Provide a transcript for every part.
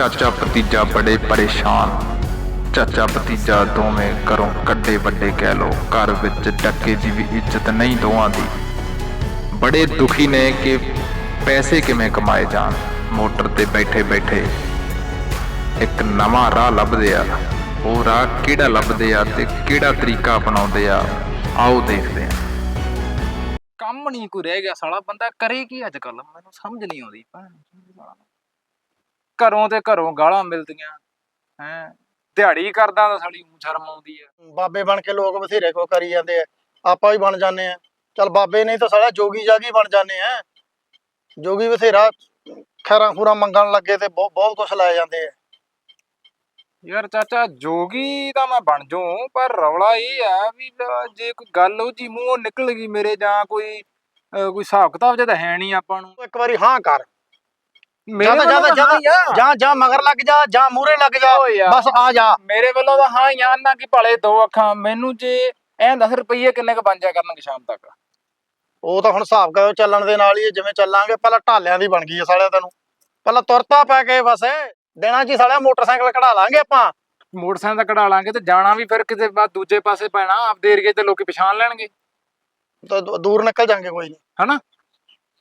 ਚਾਚਾ ਭਤੀਜਾ ਬੜੇ ਪਰੇਸ਼ਾਨ। ਚਾਚਾ ਭਤੀਜਾ ਦੋਵੇਂ ਘਰੋਂ ਕੱਡੇ ਵੱਡੇ ਕਹਿ ਲੋ ਘਰ ਵਿੱਚ ਡੱਕੇ ਦੀ ਵੀ ਇੱਜ਼ਤ ਨਹੀਂ ਦੋਵਾਂ ਦੀ। ਬੜੇ ਦੁਖੀ ਨੇ ਕਿ ਪੈਸੇ ਕਿਵੇਂ ਕਮਾਏ ਜਾਣ, ਮੋਟਰ ਤੇ ਬੈਠੇ ਬੈਠੇ। ਇੱਕ ਨਵਾਂ ਰਾਹ ਲੱਭਦੇ ਆ। ਉਹ ਰਾਹ ਕਿਹੜਾ ਲੱਭਦੇ ਆ ਤੇ ਕਿਹੜਾ ਤਰੀਕਾ ਅਪਣਾਉਂਦੇ ਆ, ਆਓ ਦੇਖਦੇ ਆ। ਕੰਮ ਨਹੀਂ ਕੋਈ ਰਹਿ ਗਿਆ ਸਾਲਾ, ਬੰਦਾ ਕਰੇ ਕੀ ਅੱਜ ਕੱਲ ਮੈਨੂੰ ਸਮਝ ਨਹੀਂ ਆਉਂਦੀ, ਭੈਣ ਘਰੋਂ ਤੇ ਘਰੋਂ ਗਾਲਾਂ ਮਿਲਦੀਆਂ ਹੈ। ਦਿਹਾੜੀ ਕਰਦਾ ਤਾਂ ਊਂ ਸ਼ਰਮ ਆਉਂਦੀ ਆ। ਬਾਬੇ ਬਣ ਕੇ ਲੋਕ ਬਥੇਰੇ ਕੋ ਕਰੀ ਜਾਂਦੇ ਆ। ਆਪਾਂ ਵੀ ਬਣ ਜਾਂਦੇ ਆ। ਚਲ ਬਾਬੇ ਨਹੀਂ ਤਾਂ ਸਾਲਾ ਜੋਗੀ ਜਾਗੀ ਬਣ ਜਾਂਦੇ ਆ। ਜੋਗੀ ਬਥੇਰਾ ਖੈਰਾਂ ਖੂਰਾਂ ਮੰਗਣ ਲੱਗੇ ਤੇ ਬਹੁਤ ਬਹੁਤ ਕੁਛ ਲੈ ਜਾਂਦੇ ਆ। ਯਾਰ ਚਾਚਾ ਜੋਗੀ ਤਾਂ ਮੈਂ ਬਣ ਜੂ ਪਰ ਰੌਲਾ ਇਹ ਆ ਵੀ ਜੇ ਕੋਈ ਗੱਲ ਉਹ ਜੀ ਮੂੰਹੋਂ ਨਿਕਲ ਗਈ ਮੇਰੇ ਜਾਂ ਕੋਈ ਕੋਈ ਹਿਸਾਬ ਕਿਤਾਬ ਜਿਹਾ ਤਾਂ ਹੈ ਨਹੀਂ ਆਪਾਂ ਨੂੰ। ਇੱਕ ਵਾਰੀ ਹਾਂ ਕਰ। ਮੇਰੇ ਹਾਂ ਹੀ ਆ। ਜਾਂ ਜਾਂ ਮਗਰ ਲੱਗ ਜਾ ਜਾਂ ਮੂਰੇ ਲੱਗ ਜਾ। ਬਸ ਆ ਜਾ। ਮੇਰੇ ਵੱਲੋਂ ਤਾਂ ਹਾਂ ਯਾਰ ਨਾ ਕਿ ਭਲੇ ਦੋ ਅੱਖਾਂ। ਮੈਨੂੰ ਜੇ ਐਂ 10 ਰੁਪਏ ਕਿੰਨੇ ਕ ਬਣ ਜਾ ਕਰਨਗੇ ਸ਼ਾਮ ਤੱਕ? ਉਹ ਤਾਂ ਹੁਣ ਹਿਸਾਬ ਕਰੋ ਚੱਲਣ ਦੇ ਨਾਲ ਹੀ ਹੈ, ਜਿਵੇਂ ਚੱਲਾਂਗੇ ਪਹਿਲਾਂ ਢਾਲਿਆਂ ਦੀ ਬਣ ਗਈ ਆ ਸਾਲਿਆ ਤੈਨੂੰ। ਪਹਿਲਾਂ ਤੁਰਤਾ ਪੈ ਕੇ ਬਸ ਦੇਣਾ ਜੀ ਸਾਲਿਆ ਮੋਟਰਸਾਈਕਲ ਕਢਾ ਲਾਂਗੇ ਆਪਾਂ। ਮੋਟਰਸਾਈਕਲ ਤਾਂ ਕਢਾ ਲਾਂਗੇ ਤੇ ਜਾਣਾ ਵੀ ਫਿਰ ਕਿਤੇ ਬਾਅਦ ਦੂਜੇ ਪਾਸੇ ਪੈਣਾ ਆਪਦੇ ਏਰੀਏ ਤੇ ਲੋਕੀ ਪਛਾਣ ਲੈਣਗੇ। ਤਾਂ ਦੂਰ ਨਿਕਲ ਜਾਾਂਗੇ ਕੋਈ ਨਹੀਂ ਹਨਾ?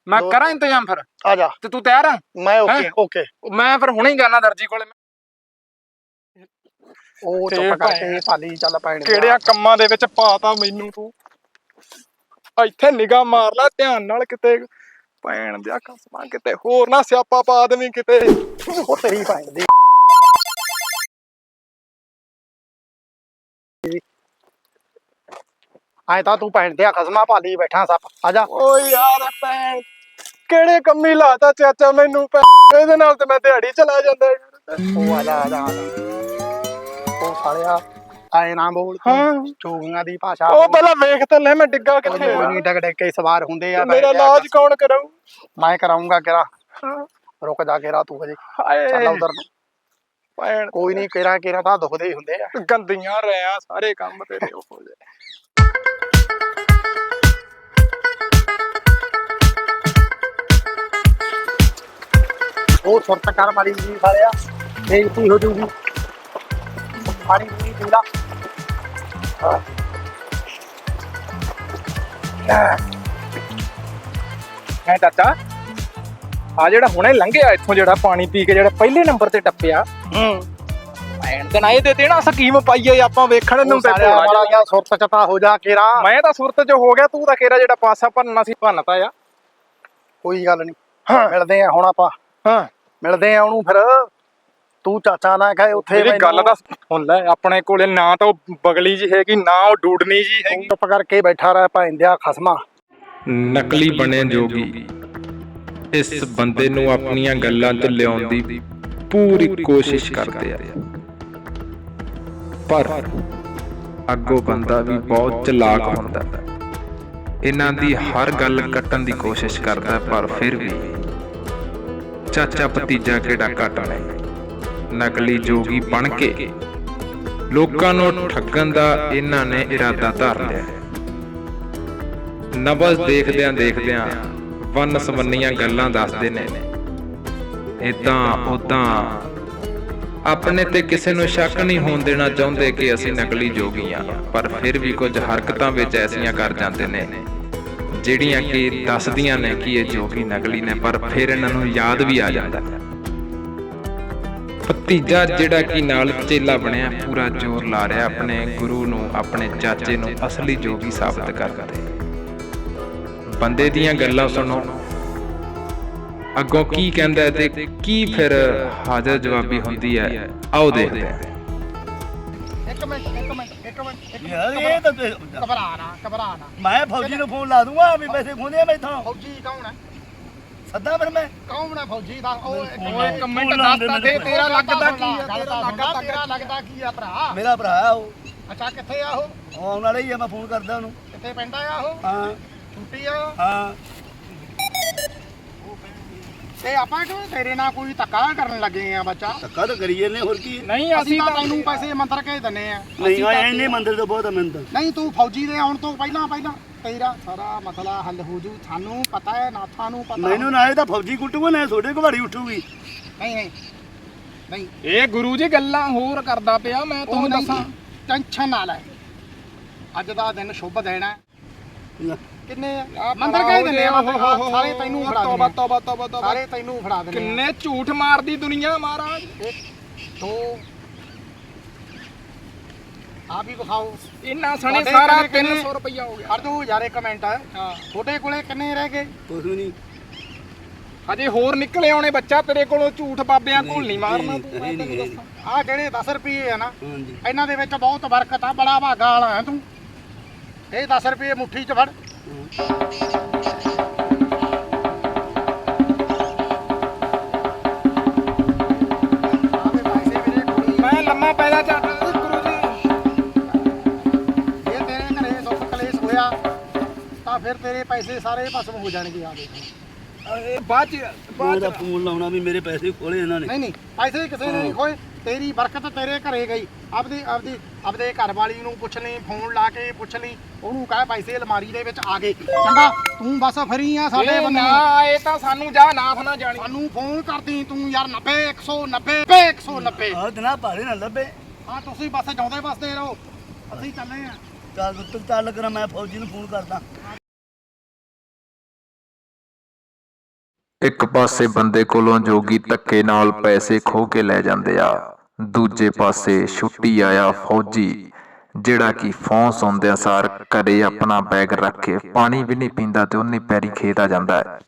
ਮੈਂ ਕਰਾਂ ਇੰਤਜ਼ਾਮ ਫਿਰ? ਆ ਜਾ। ਤੇ ਤੂੰ ਤਿਆਰ ਆ? ਮੈਂ ਓਕੇ? ਓਕੇ। ਮੈਂ ਫਿਰ ਹੁਣੇ ਹੀ ਜਾਣਾ ਦਰਜੀ ਕੋਲੇ। ਉਹ ਚੁੱਪ ਕਰਕੇ ਭਾਲੀ ਚੱਲ ਪੈਣ ਕਿਹੜਿਆਂ ਕੰਮਾਂ ਦੇ ਵਿੱਚ ਪਾਤਾ ਮੈਨੂੰ ਤੂੰ? ਇੱਥੇ ਨਿਗਾਹ ਮਾਰ ਲੈ ਧਿਆਨ ਨਾਲ ਕਿਤੇ ਭੈਣ ਦਿਆ ਕਸਮਾਂ ਕਿਤੇ ਹੋਰ ਨਾ ਸਿਆਪਾ ਪਾ ਦੇਵੀਂ ਕਿਤੇ। ਉਹ ਤੇਰੀ ਭੈਣ ਦੀ। ਆਏ ਤਾਂ ਤੂੰ ਭੈਣ ਦੇ ਖਸਮਾ ਭਾਲੀ ਬੈਠਾ ਸੱਪ। ਆ ਜਾ। ਓ ਯਾਰ ਭੈਣ ਕਿਹੜੇ ਕੰਮੀ ਲਾਤਾ ਚਾਚਾ ਮੈਨੂੰ ਭੈਣ ਇਹਦੇ ਨਾਲ ਤੇ ਮੈਂ ਦਿਹਾੜੀ ਚਲਾ ਜਾਂਦਾ। ਉਹ ਆ ਜਾ ਆ ਜਾ ਆ ਜਾ। ਉਹ ਸਾਲਿਆ ਆਏ ਨਾ ਬੋਲ ਤੂੰ। ਹਾਂ। ਚੋਗੀਆਂ ਦੀ ਭਾਸ਼ਾ ਉਹ ਪਹਿਲਾਂ ਵੇਖ ਤਾਂ ਲੈ ਮੈਂ ਡਿੱਗਾ ਕੋਈ ਕਿੱਥੇ ਨਹੀਂ ਡਗ ਡਗ ਕੇ ਸਵਾਰ ਹੁੰਦੇ ਆ ਮੇਰਾ ਇਲਾਜ ਕੌਣ ਕਰਾਊ? ਮੈਂ ਕਰਾਉਂਗਾ ਕਿਰਾ ਰੁਕ ਜਾ ਕੇ ਰਾ ਤੂੰ ਹਜੇ। ਚੱਲ ਹਾਏ ਉਧਰ ਨੂੰ। ਭੈਣ। ਕੋਈ ਨਹੀਂ ਕਿਰਾ ਕਿਰਾ ਤਾਂ ਦੁਖਦੇ ਹੀ ਹੁੰਦੇ ਆ। ਗੰਦੀਆਂ ਰਿਆ ਸਾਰੇ ਕੰਮ ਤੇਰੇ ਉਹ ਹੋ ਜਾਏ। ਉਹ ਸੁਰਤ ਕਰ ਮਾਰੀ ਜੀ ਸਾਲਿਆ। ਬੇਇੱਜ਼ਤੀ ਹੋ ਜੂਗੀ? ਪਾਣੀ ਪੂਰੀ ਪੀ ਲਾ ਹੈ ਚਾਚਾ? ਆ ਜਿਹੜਾ ਹੁਣੇ ਲੰਘਿਆ ਇੱਥੋਂ ਜਿਹੜਾ ਪਾਣੀ ਪੀ ਕੇ ਜਿਹੜਾ ਪਹਿਲੇ ਨੰਬਰ ਤੇ ਟੱਪਿਆ। ਹੂੰ। ਭੈਣ ਦੇ ਨਾ ਇਹ ਤੇ ਦੇਣਾ ਸਕੀਮ ਪਾਈਏ ਆਪਾਂ ਵੇਖਣ ਨੂੰ ਤੇ ਸਾਲਿਆ ਮਾੜਾ ਜਿਹਾ। ਸੁਰਤ ਚਤਾ ਹੋ ਜਾ ਕੇਰਾ ਮੈਂ ਤਾਂ ਸੁਰਤ ਚ ਹੋ ਗਿਆ ਤੂੰ ਤਾਂ ਕਿਹੜਾ ਜਿਹੜਾ ਪਾਸਾ ਭੰਨਣਾ ਸੀ ਭੰਨਤਾ ਆ। ਕੋਈ ਗੱਲ ਨਹੀਂ ਮਿਲਦੇ ਆ ਹੁਣ ਆਪਾਂ। ਹਾਂ ਮਿਲਦੇ ਆ ਉਹਨੂੰ ਫਿਰ। ਤੂੰ ਚਾਚਾ ਨਾ ਕਹੇ ਉੱਥੇ ਮੇਰੀ ਗੱਲ ਮੈਨੂੰ- ਦਾ ਹੁਣ ਲੈ ਆਪਣੇ ਕੋਲੇ ਨਾ ਤਾਂ ਉਹ ਬਗਲੀ ਜੀ ਹੈਗੀ ਨਾ ਉਹ ਡੂਡਨੀ ਜੀ ਹੈਗੀ। ਚੁੱਪ ਕਰਕੇ ਬੈਠਾ ਰਹਿ ਭੈਂਦਿਆ ਖਸਮਾ। ਨਕਲੀ ਬਣੇ ਜੋਗੀ ਇਸ ਬੰਦੇ ਨੂੰ ਆਪਣੀਆਂ ਗੱਲਾਂ 'ਚ ਲਿਆਉਣ ਦੀ ਪੂਰੀ ਕੋਸ਼ਿਸ਼ ਕਰਦੇ ਆ। ਪਰ ਅੱਗੋਂ ਬੰਦਾ ਵੀ ਬਹੁਤ ਚਲਾਕ ਹੁੰਦਾ ਹੈ। ਇਹਨਾਂ ਦੀ ਹਰ ਗੱਲ ਕੱਟਣ ਦੀ ਕੋਸ਼ਿਸ਼ ਕਰਦਾ ਪਰ ਫਿਰ ਵੀ ਚਾਚਾ ਭਤੀਜਾ ਕਿਹੜਾ ਘਟਣਾ ਨਕਲੀ ਜੋਗੀ ਬਣ ਕੇ ਲੋਕਾਂ ਨੂੰ ਠੱਗਣ ਦਾ ਇਹਨਾਂ ਨੇ ਇਰਾਦਾ ਧਾਰ ਲਿਆ ਨਬਜ਼ ਦੇਖਦਿਆਂ ਦੇਖਦਿਆਂ ਵੰਨ ਸਵੰਨੀਆਂ ਗੱਲਾਂ ਦੱਸਦੇ ਨੇ ਇਦਾਂ ਉਦਾਂ ਆਪਣੇ ਤੇ ਕਿਸੇ ਨੂੰ ਸ਼ੱਕ ਨਹੀਂ ਹੋਣ ਦੇਣਾ ਚਾਹੁੰਦੇ ਕਿ ਅਸੀਂ ਨਕਲੀ ਜੋਗੀ ਆ ਪਰ ਫਿਰ ਵੀ ਕੁਝ ਹਰਕਤਾਂ ਵਿੱਚ ਐਸੀਆਂ ਕਰ ਜਾਂਦੇ ਨੇ। ਜਿਹੜੀਆਂ ਕਿ ਦੱਸਦੀਆਂ ਨੇ ਕਿ ਇਹ ਜੋਗੀ ਨਕਲੀ ਨੇ, ਪਰ ਫਿਰ ਇਹਨਾਂ ਨੂੰ ਯਾਦ ਵੀ ਆ ਜਾਂਦਾ। ਭਤੀਜਾ ਜਿਹੜਾ ਕਿ ਨਾਲ ਚੇਲਾ ਬਣਿਆ, ਪੂਰਾ ਜ਼ੋਰ ਲਾ ਰਿਹਾ ਆਪਣੇ ਗੁਰੂ ਨੂੰ, ਆਪਣੇ ਚਾਚੇ ਨੂੰ, ਅਸਲੀ ਜੋਗੀ ਸਾਬਤ ਕਰਨ ਬੰਦੇ ਦੀਆਂ ਗੱਲਾਂ ਸੁਣੋ। ਅੱਗੋਂ ਕੀ ਕਹਿੰਦਾ ਹੈ ਤੇ ਕੀ ਫਿਰ ਹਾਜ਼ਰ ਜਵਾਬੀ ਹੁੰਦੀ ਹੈ? ਆਓ ਦੇਖਦੇ ਹਾਂ। ਇੱਕ ਮਿੰਟ ਇੱਕ ਮਿੰਟ। ਇੱਕ ਮਿੰਟ। ਇੱਕ ਯਾਰ ਇਹ ਤਾਂ ਤੇ- ਘਬਰਾ ਨਾ ਘਬਰਾ ਨਾ। ਮੈਂ ਫੌਜੀ ਨੂੰ ਫੋਨ ਲਾ ਦੂੰਗਾ ਵੀ ਪੈਸੇ ਖੋਨੇ ਮੈਥੋਂ। ਫੌਜੀ ਕੌਣ ਹੈ? ਸੱਦਾ ਫਿਰ ਮੈਂ। ਕੌਣ ਹੈ ਫੌਜੀ ਦਾ? ਉਹ ਇੱਕ ਉਹ ਇੱਕ ਮਿੰਟ ਦੱਸ ਤਾਂ ਦੇ, ਤੇਰਾ ਲੱਗਦਾ ਕੀ ਆ ਤੇਰਾ ਲੱਗਦਾ ਤੇਰਾ ਲੱਗਦਾ ਕੀ ਆ ਭਰਾ? ਮੇਰਾ ਭਰਾ ਆ ਉਹ। ਅੱਛਾ ਕਿੱਥੇ ਆ ਉਹ? ਉਹ ਆਉਣ ਵਾਲਾ ਹੀ ਆ ਮੈਂ ਫੋਨ ਕਰਦਾ ਉਹਨੂੰ। ਕਿੱਥੇ ਪੈਂਦਾ ਆ ਉਹ? ਹਾਂ। ਛੁੱਟੀ ਆ ਹਾਂ। ਤੇ ਆਪਾਂ ਕਿਉਂ ਤੇਰੇ ਨਾਲ ਕੋਈ ਧੱਕਾ ਕਰਨ ਲੱਗੇ ਆ ਬੱਚਾ? ਧੱਕਾ ਤਾਂ ਕਰੀਏ ਨੇ ਹੋਰ ਕੀ? ਨਹੀਂ ਅਸੀਂ ਤਾਂ ਤੈਨੂੰ ਪੈਸੇ ਮੰਤਰ ਕੇ ਦਿੰਨੇ ਆ। ਨਹੀਂ ਆ ਇੰਨੇ ਮੰਦਰ ਤੋਂ ਬਹੁਤ ਆ ਮੈਨੂੰ ਤਾਂ ਨਹੀਂ ਤੂੰ ਫੌਜੀ ਦੇ ਆਉਣ ਤੋਂ ਪਹਿਲਾਂ ਪਹਿਲਾਂ ਤੇਰਾ ਸਾਰਾ ਮਸਲਾ ਹੱਲ ਹੋ ਜੂ। ਸਾਨੂੰ ਪਤਾ ਹੈ ਨਾਥਾਂ ਨੂੰ ਪਤਾ। ਮੈਨੂੰ ਨਾ ਇਹ ਤਾਂ ਫੌਜੀ ਕੁੱਟੂਗਾ ਨਾ ਤੁਹਾਡੇ ਘਵਾੜੀ ਉੱਠੂਗੀ। ਨਹੀਂ ਨਹੀਂ। ਨਹੀਂ। ਇਹ ਗੁਰੂ ਜੀ ਗੱਲਾਂ ਹੋਰ ਕਰਦਾ ਪਿਆ ਮੈਂ ਤੂੰ ਤੁਹਾਨੂੰ ਦੱਸਾਂ। ਟੈਨਸ਼ਨ ਨਾ ਲੈ। ਅੱਜ ਦਾ ਦਿਨ ਸ਼ੁਭ ਹੈ। ਲੈ, ਕਿੰਨੇ ਆ? ਆਹ ਮੰਦਰ ਭਰਾਓ ਕਹਿ ਦਿੰਦੇ ਆ ਜੀ, ਆਹ ਸਾਰੇ ਤੈਨੂੰ ਫੜਾ ਤੋਬਾ ਦਿੰਦੇ ਤੋਬਾ ਤੋਬਾ ਆ। ਤੋਬਾ ਸਾਰੇ ਤੈਨੂੰ ਫੜਾ ਦਿੰਦੇ ਆ। ਕਿੰਨੇ ਝੂਠ ਮਾਰਦੀ ਦੁਨੀਆ ਮਹਾਰਾਜ। ਦੋ ਆ ਵੀ ਵਿਖਾਓ। ਇੰਨਾ ਸਣੇ ਤੁਹਾਡੇ ਸਾਰਾ ਕਿੰਨੇ- ਕਿੰਨੇ- 300 ਰੁਪਇਆ ਹੋ ਗਿਆ। ਅਰ ਤੂੰ ਯਾਰ ਇੱਕ ਮਿੰਟ। ਹਾਂ। ਤੁਹਾਡੇ ਕੋਲੇ ਕਿੰਨੇ ਰਹਿ ਗਏ? ਕੁਛ ਵੀ ਨਹੀਂ। ਹਜੇ ਹੋਰ ਨਿਕਲੇ ਆਉਣੇ ਬੱਚਾ ਤੇਰੇ ਕੋਲੋਂ ਝੂਠ ਬਾਬਿਆਂ ਕੋਲ ਨਹੀਂ ਮਾਰਨਾ ਤੂੰ ਮੈਂ ਨਹੀਂ, ਤੈਨੂੰ ਨਹੀਂ। ਦੱਸਾਂ। ਆ ਜਿਹੜੇ 10 ਰੁਪਏ ਆ ਨਾ ਇਹਨਾਂ ਦੇ ਵਿੱਚ ਬਹੁਤ ਬਰਕਤ ਆ ਬੜਾ ਭਾਗਾ ਵਾਲਾ ਹੈ ਤੂੰ। ਇਹ 10 ਰੁਪਏ ਮੁੱਠੀ 'ਚ ਫੜ। ਆਵੇ ਪੈਸੇ ਮੇਰੇ ਕੋਲ ਹੀ ਆ। ਮੈਂ ਲੰਮਾ ਪੈਦਾ ਚੱਟ ਗੁਰੂ ਜੀ। ਜੇ ਤੇਰੇ ਘਰੇ ਦੁੱਖ ਕਲੇਸ਼ ਹੋਇਆ ਤਾਂ ਫਿਰ ਤੇਰੇ ਪੈਸੇ ਸਾਰੇ ਭਸਮ ਹੋ ਜਾਣਗੇ ਆ ਦੇਖ। ਇਹ ਬਾਅਦ ਚ ਬਾਅਦ ਚ ਫੋਨ ਲਾਉਣਾ ਵੀ ਮੇਰੇ ਪੈਸੇ ਖੋਲੇ ਇਹਨਾਂ ਨੇ। ਨਹੀਂ ਨਹੀਂ ਪੈਸੇ ਕਿਸੇ ਨੇ ਨਹੀਂ ਖੋਏ। ਤੇਰੀ ਬਰਕਤ ਤੇਰੇ ਘਰੇ ਗਈ। ਆਪਦੀ ਆਪਦੀ ਆਪਦੇ ਘਰ ਵਾਲੀ ਨੂੰ ਪੁੱਛ ਲਈ ਫੋਨ ਲਾ ਕੇ ਪੁੱਛ ਲਈ ਉਹਨੂੰ ਕਹੇ ਪੈਸੇ ਅਲਮਾਰੀ ਦੇ ਵਿੱਚ ਆ ਗਏ। ਚੰਗਾ ਤੂੰ ਬਸ ਫਰੀ ਆ ਸਾਡੇ ਇਹ ਬੰਦੇ ਨਾ ਆਏ ਤਾਂ ਸਾਨੂੰ ਜਾ ਨਾਥ ਨਾ ਜਾਣੀ। ਸਾਨੂੰ ਫੋਨ ਕਰਦੀ ਤੂੰ ਯਾਰ 90 190 190 ਆਹ ਦਿਨਾਂ ਭਾਰੇ ਨਾ ਲੱਭੇ। ਹਾਂ ਤੁਸੀਂ ਬਸ ਜਾਉਂਦੇ ਬਸਦੇ ਰਹੋ। ਅਸੀਂ ਚੱਲੇ ਆ। ਚੱਲ ਤੂੰ ਚੱਲ ਕਰਾਂ ਮੈਂ ਫੌਜੀ ਨੂੰ ਫੋਨ ਕਰਦਾ। ਇੱਕ ਪਾਸੇ ਬੰਦੇ ਕੋਲੋਂ ਜੋਗੀ ਧੱਕੇ ਨਾਲ ਪੈਸੇ ਖੋ ਕੇ ਲੈ ਜਾਂਦੇ ਆ। ਦੂਜੇ ਪਾਸੇ ਛੁੱਟੀ ਆਇਆ ਫੌਜੀ ਜਿਹੜਾ ਕਿ ਫੌਂ ਸੌਂਦਿਆਂ ਸਾਰ ਘਰੇ ਆਪਣਾ ਬੈਗ ਰੱਖ ਕੇ ਪਾਣੀ ਵੀ ਨਹੀਂ ਪੀਂਦਾ ਤੇ ਉਹਨੇ ਪੈਰੀ ਖੇਤ ਆ ਜਾਂਦਾ ਹੈ।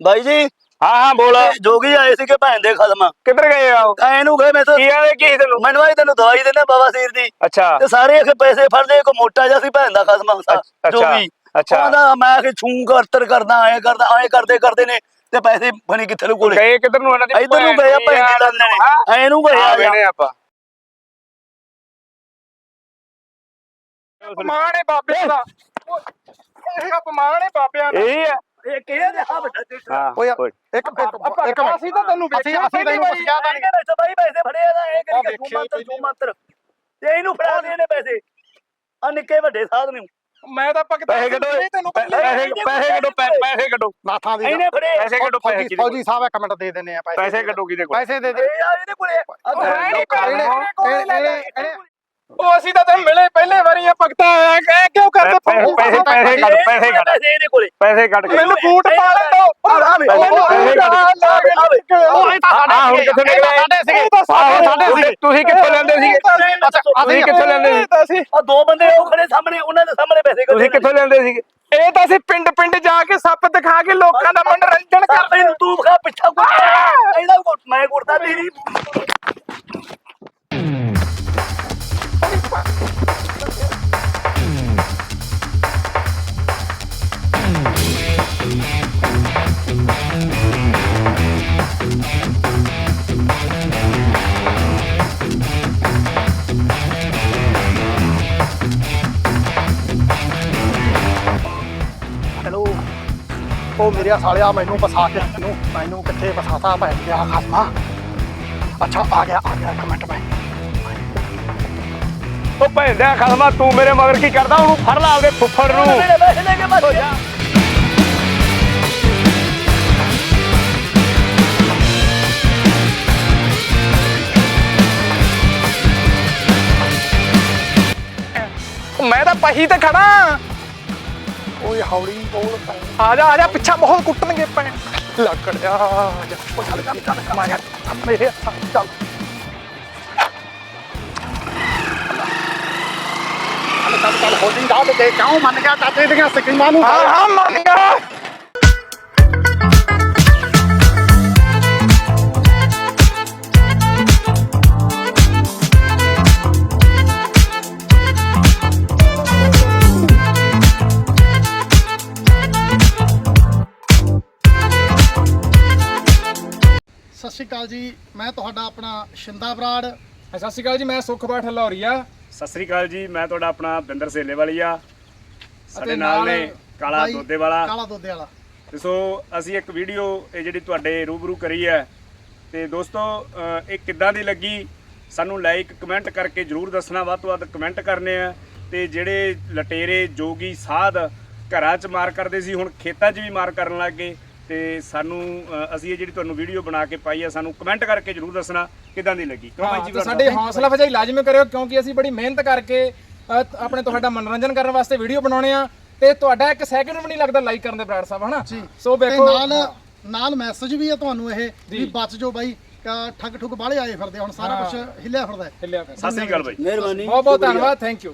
ਬਾਈ ਜੀ ਹਾਂ ਹਾਂ ਬੋਲ। ਜੋਗੀ ਆਏ ਸੀਗੇ ਭੈਣ ਦੇ ਖਦਮਾ ਕਿੱਧਰ ਗਏ ਆ ਐਨੂੰ ਗਏ ਮੈਂ ਤਾਂ ਕੀ ਆਲੇ ਕੀ ਤੈਨੂੰ? ਮੈਨੂੰ ਆਈ ਤੈਨੂੰ ਦਵਾਈ ਦਿੰਦਾ ਬਾਬਾ ਸੀਰ ਦੀ। ਅੱਛਾ। ਤੇ ਸਾਰੇ ਅਖੇ ਪੈਸੇ ਫੜਦੇ ਕੋ ਮੋਟਾ ਜਿਹਾ ਸੀ ਭੈਣ ਦਾ ਖਸਮਾ ਅੱਛਾ, ਜੋਗੀ। ਅੱਛਾ। ਮੈਂ ਕਿ ਛੂੰ ਕਰਤਰ ਕਰਦਾ ਐ ਕਰਦਾ ਐ ਕਰਦੇ ਕਰਦੇ ਨੇ। ਤੇ ਪੈਸੇ ਬਣੀ ਕਿੱਥੇ ਨੂੰ ਕੋਲੇ? ਗਏ ਕਿੱਧਰ ਨੂੰ ਇਹਨਾਂ ਦੀ? ਇਧਰ ਨੂੰ ਗਏ ਆ ਭੈਣ ਦੀ ਲੰਦੇ ਨੇ ਐਨੂੰ ਗਏ ਆ ਆਪਾਂ। ਅਪਮਾਨ ਹੈ ਬਾਬਿਆਂ ਦਾ। ਇਹ ਅਪਮਾਨ ਹੈ ਬਾਬਿਆਂ ਦਾ। ਇਹੀ ਹੈ। ਇਹ ਕਿਹਦੇ ਦੇ ਆ ਵੱਡਾ ਤੇ ਹਾਂ ਓਏ। ਇੱਕ ਇੱਕ ਆਪਾਂ ਇੱਕ ਮਿੰਟ। ਅਸੀਂ ਤਾਂ ਤੈਨੂੰ ਵੇਖਿਆ ਅਸੀਂ ਤੈਨੂੰ ਕਿਹਾ ਤਾਂ ਨਹੀਂ। ਇਹਨੇ ਸਬਾਈ ਪੈਸੇ ਫੜੇ ਆ ਇਹ ਕਰੀ ਮੰਤਰ ਮੰਤਰ। ਤੇ ਇਹਨੂੰ ਫੜਾ ਦੇ ਇਹਨੇ ਪੈਸੇ। ਆ ਨਿੱਕੇ ਵੱਡੇ ਸਾਧ ਨੂੰ। ਮੈਂ ਤਾਂ ਭਗਤ ਪੈਸੇ ਕੱਢੋ ਪੈਸੇ ਪੈਸੇ ਕੱਢੋ ਪੈਸੇ ਕੱਢੋ। ਨਾਥਾਂ ਦੀ ਇਹਨੇ ਫੜੇ ਪੈਸੇ ਕੱਢੋ ਪੈਸੇ ਫੌਜੀ ਕਿਹਦੇ ਫੌਜੀ ਸਾਹਿਬ ਇੱਕ ਮਿੰਟ ਦੇ ਦਿੰਨੇ ਆ ਪੈਸੇ ਪੈਸੇ ਕੱਢੋ ਕਿਹਦੇ ਕੋਲ? ਪੈਸੇ ਦੇ ਦੇ ਇਹ ਆ ਇਹਦੇ ਕੋਲੇ। ਹੈ ਨੀ ਉਹ ਅਸੀਂ ਤਾਂ ਤੈਨੂੰ ਮਿਲੇ ਪਹਿਲੇ ਵਾਰੀ ਆ ਭਗਤਾ ਐ ਕਹਿ ਕਿਉਂ ਕਰਦੇ ਪੈਸੇ ਪੈਸੇ ਪੈਸੇ ਕੱਢ ਪੈਸੇ ਕੱਢ। ਪੈਸੇ ਇਹਦੇ ਕੋਲੇ। ਪੈਸੇ ਕੱਢ ਕੇ। ਮੈਨੂੰ ਬੂਟ ਪਾ ਲੈ ਦੋ। ਪੈਸੇ ਕੱਢ ਉਹ ਇਹ ਤਾਂ ਸਾਡੇ ਆਹ ਹੁਣ ਕਿੱਥੋਂ ਨਿਕਲੇ? ਸਾਡੇ ਸੀਗੇ। ਇਹ ਤਾਂ ਆਹੋ, ਸਾਡੇ ਤੁਸੀਂ- ਸੀਗੇ। ਤੁਸੀਂ ਕਿੱਥੋਂ ਲੈਂਦੇ ਸੀਗੇ? ਤੁਸੀਂ ਕਿੱਥੋਂ ਲੈਂਦੇ ਸੀ। ਅਸੀਂ ਆ ਦੋ ਬੰਦੇ ਉਹ ਖੜੇ ਸਾਹਮਣੇ ਉਹਨਾਂ ਦੇ ਸਾਹਮਣੇ ਪੈਸੇ ਕੱਢੇ ਤੁਸੀਂ ਕਿੱਥੋਂ ਲੈਂਦੇ ਸੀਗੇ? ਇਹ ਤਾਂ ਅਸੀਂ ਪਿੰਡ ਪਿੰਡ ਜਾ ਕੇ ਸੱਪ ਦਿਖਾ ਕੇ ਲੋਕਾਂ ਦਾ ਮਨੋਰੰਜਨ ਕਰਦੇ ਕਰਦੇ ਤੂੰ ਖਾ ਪਿੱਛਾ ਕੁੱਟਿਆ ਇਹਦਾ ਮੈਂ ਕੁੱਟਦਾ ਤੇਰੀ। ਹੈਲੋ ਉਹ ਮੇਰੇ ਸਾਲਿਆ, ਮੈਨੂੰ ਫਸਾ ਕੇ ਮੈਨੂੰ ਮੈਨੂੰ ਕਿੱਥੇ ਫਸਾਤਾ ਭੈਣ ਗਿਆ ਖਸਮਾ। ਅੱਛਾ, ਆ ਗਿਆ ਆ ਗਿਆ, ਇੱਕ ਮਿੰਟ ਮੈਂ। ਉਹ ਦਾ ਖਸਮਾ ਤੂੰ ਮੇਰੇ ਮਗਰ ਕੀ ਕਰਦਾ? ਉਹਨੂੰ ਫੜ ਲਾ ਉਹਦੇ ਫੁੱਫੜ ਨੂੰ। ਮੇਰੇ ਪੈਸੇ ਲੈ ਕੇ ਬਸ ਮੈਂ ਤਾਂ ਪਹੀ ਤੇ ਖੜਾ। ਓਏ ਹੌਲੀ ਬੋਲ ਆ ਜਾ ਆ ਜਾ ਪਿੱਛਾ ਬਹੁਤ ਕੁੱਟਣਗੇ ਪੈਣ ਲੱਕੜਿਆ ਆ ਜਾ। ਚੱਲ ਚੱਲ ਚੱਲ ਯਾਰ ਮੇਰੇ ਚੱਲ। ਚੱਲ ਚੱਲ ਚੱਲ ਹੋਲੀ ਗੱਲ ਦੇ ਕਿਉਂ ਮੰਨ ਗਿਆ ਚਾਚੇ ਦੀਆਂ ਸਕੀਮਾਂ ਨੂੰ? ਹਾਂ ਹਾਂ ਮੰਨ ਗਿਆ। ਸਤਿ ਸ਼੍ਰੀ ਅਕਾਲ ਜੀ ਮੈਂ ਤੁਹਾਡਾ ਆਪਣਾ ਸ਼ਿੰਦਾ ਬਰਾੜ ਸਤਿ ਸ਼੍ਰੀ ਅਕਾਲ ਜੀ ਮੈਂ ਸੁਖਬਾਠ ਲੌਰੀਆ ਸਤਿ ਸ੍ਰੀ ਅਕਾਲ ਜੀ ਮੈਂ ਤੁਹਾਡਾ ਆਪਣਾ ਬਿੰਦਰ ਸੇਲੇ ਵਾਲੀ ਆ ਸਾਡੇ ਨਾਲ ਨੇ ਕਾਲਾ ਬਾਈ ਦੋਦੇ ਵਾਲਾ ਕਾਲਾ ਦੋਦੇ ਵਾਲਾ ਤੇ ਸੋ ਅਸੀਂ ਇੱਕ ਵੀਡੀਓ ਇਹ ਜਿਹੜੀ ਤੁਹਾਡੇ ਰੂਬਰੂ ਕਰੀ ਹੈ ਤੇ ਦੋਸਤੋ ਅਹ ਇਹ ਕਿੱਦਾਂ ਦੀ ਲੱਗੀ? ਸਾਨੂੰ ਲਾਈਕ ਕਮੈਂਟ ਕਰਕੇ ਜਰੂਰ ਦੱਸਣਾ ਵੱਧ ਤੋਂ ਵੱਧ ਕਮੈਂਟ ਕਰਨੇ ਆ। ਤੇ ਜਿਹੜੇ ਲਟੇਰੇ ਜੋਗੀ ਸਾਧ ਘਰਾਂ 'ਚ ਮਾਰ ਕਰਦੇ ਸੀ ਹੁਣ ਖੇਤਾਂ 'ਚ ਵੀ ਮਾਰ ਕਰਨ ਲੱਗ ਗਏ। ਤੇ ਸਾਨੂੰ ਅ, ਅਸੀਂ ਇਹ ਜਿਹੜੀ ਤੁਹਾਨੂੰ ਵੀਡੀਓ ਬਣਾ ਕੇ ਪਾਈ ਆ ਸਾਨੂੰ ਕਮੈਂਟ ਕਰਕੇ ਜਰੂਰ ਦੱਸਣਾ ਕਿਦਾਂ ਦੀ ਲੱਗੀ। ਕਿਉਂ ਭਾਈ ਹਾਂ ਜੀ ਤੇ ਸਾਡੇ ਹੌਸਲਾ ਅਫਜ਼ਾਈ ਲਾਜ਼ਮੀ ਕਰਿਓ ਕਿਉਂਕਿ ਅਸੀਂ ਬੜੀ ਮਿਹਨਤ ਕਰਕੇ ਅ, ਆਪਣੇ ਤੁਹਾਡਾ ਮਨੋਰੰਜਨ ਕਰਨ ਵਾਸਤੇ ਵੀਡੀਓ ਬਣਾਉਣੇ ਆ ਤੇ ਤੁਹਾਡਾ ਇੱਕ ਸੈਕਿੰਡ ਵੀ ਨਹੀਂ ਲੱਗਦਾ ਲਾਈਕ ਕਰਨ ਦੇ ਬਰਾੜ ਸਾਹਿਬ ਹਨਾ? ਸੋ ਤੇ ਵੇਖੋ ਨਾਲ ਨਾਲ ਮੈਸੇਜ ਵੀ ਹੈ ਤੁਹਾਨੂੰ ਇਹ ਵੀ ਬਚ ਜਾਓ ਬਾਈ ਅਹ ਠੱਗ ਠੁੱਗ ਬਾਹਲੇ ਆਏ ਫਿਰਦੇ ਹੁਣ ਸਾਰਾ ਕੁਝ ਹਿੱਲਿਆ ਫਿਰਦਾ ਹੈ। ਹਿੱਲਿਆ ਕਰ ਸਤਿ ਸ੍ਰੀ ਅਕਾਲ ਬਾਈ। ਮਿਹਰਬਾਨੀ। ਬਹੁਤ ਬਹੁਤ ਧੰਨਵਾਦ ਥੈਂਕ ਯੂ